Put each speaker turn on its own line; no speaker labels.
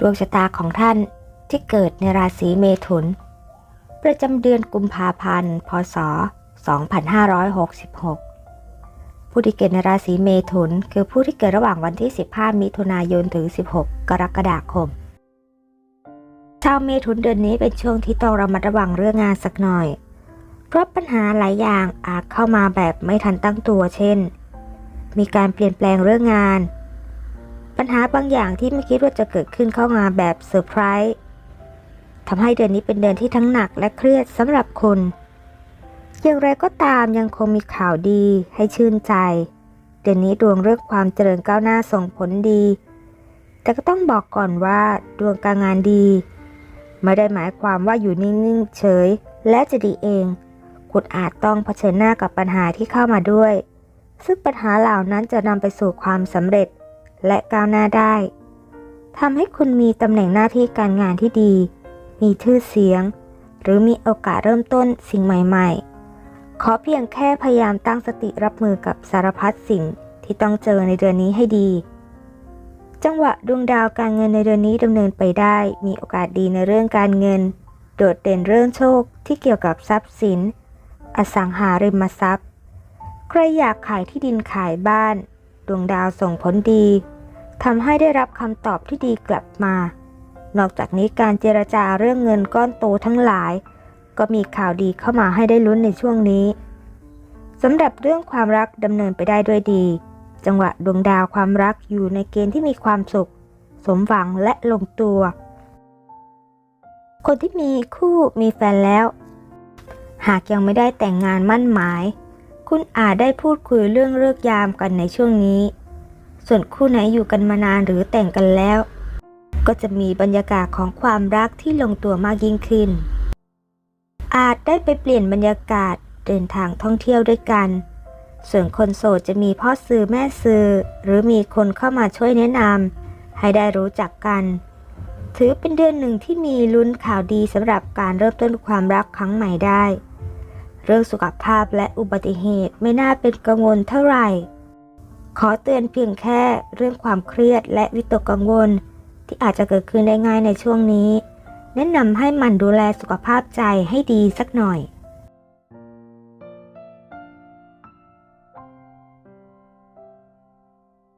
ดวงชะตาของท่านที่เกิดในราศีเมถุน ประจำเดือนกุมภาพันธ์ พศ 2566 ผู้ที่เกิดในราศีเมถุน คือผู้ที่เกิดระหว่างวันที่ 15 มิถุนายนถึง 16 กรกฎาคม ชาวเมถุนเดือนนี้เป็นช่วงที่ต้องระมัดระวังเรื่องงานสักหน่อย เพราะปัญหาหลายอย่างอาจเข้ามาแบบไม่ทันตั้งตัว เช่น มีการเปลี่ยนแปลงเรื่องงาน ปัญหาบางอย่างที่ไม่คิดว่าจะเกิดขึ้นเข้ามาแบบเซอร์ไพรส์ทำให้เดือนนี้เป็นเดือนที่ทั้งหนักและเครียดสำหรับคุณอย่างไรก็ตามยังคงมีข่าวดีให้ชื่นใจ เดือนนี้ดวงเรื่องความเจริญก้าวหน้าส่งผลดี แต่ก็ต้องบอกก่อนว่าดวงการงานดี ไม่ได้หมายความว่าอยู่นิ่งๆเฉย และจะดีเอง คุณอาจต้องเผชิญหน้ากับปัญหาที่เข้ามาด้วย ซึ่งปัญหาเหล่านั้นจะนำไปสู่ความสำเร็จ และก้าวหน้าได้ทำให้คุณมีตำแหน่งหน้าที่การงานที่ดี มีชื่อเสียง หรือมีโอกาสเริ่มต้นสิ่งใหม่ๆ ขอเพียงแค่พยายามตั้งสติรับมือกับสารพัดสิ่งที่ต้องเจอในเดือนนี้ให้ดี จังหวะดวงดาวการเงินในเดือนนี้ดำเนินไปได้ มีโอกาสดีในเรื่องการเงิน โดดเด่นเรื่องโชคที่เกี่ยวกับทรัพย์สิน อสังหาริมทรัพย์ ใครอยากขายที่ดินขายบ้าน ดวงดาวส่งผลดี ทำให้ได้รับคำตอบที่ดีกลับมา นอกจากนี้การเจรจาเรื่องเงินก้อนโตทั้งหลาย ก็มีข่าวดีเข้ามาให้ได้ลุ้นในช่วงนี้สำหรับเรื่องความรักดำเนินไปได้ด้วยดี จังหวะดวงดาวความรักอยู่ในเกณฑ์ที่มีความสุข สมหวังและลงตัว คนที่มีคู่มีแฟนแล้ว หากยังไม่ได้แต่งงานมั่นหมาย คุณอาจได้พูดคุยเรื่องเลิกยามกันในช่วงนี้ ส่วนคู่ไหนอยู่กันมานานหรือแต่งกันแล้ว ก็จะมีบรรยากาศของความรักที่ลงตัวมากยิ่งขึ้น อาจได้ไปเปลี่ยนบรรยากาศเดินทางท่องเที่ยวด้วยกัน ส่วนคนโสดจะมีพ่อซื้อแม่ซื้อหรือมีคนเข้ามาช่วยแนะนำให้ได้รู้จักกัน ถือเป็นเดือนหนึ่งที่มีลุ้นข่าวดีสำหรับการเริ่มต้นความรักครั้งใหม่ได้ เรื่องสุขภาพและอุบัติเหตุไม่น่าเป็นกังวลเท่าไหร่ ขอเตือนเพียงแค่เรื่องความเครียดและวิตกกังวล ที่อาจจะเกิดขึ้นได้ง่ายในช่วงนี้ แนะนำให้มันดูแลสุขภาพใจให้ดีสักหน่อย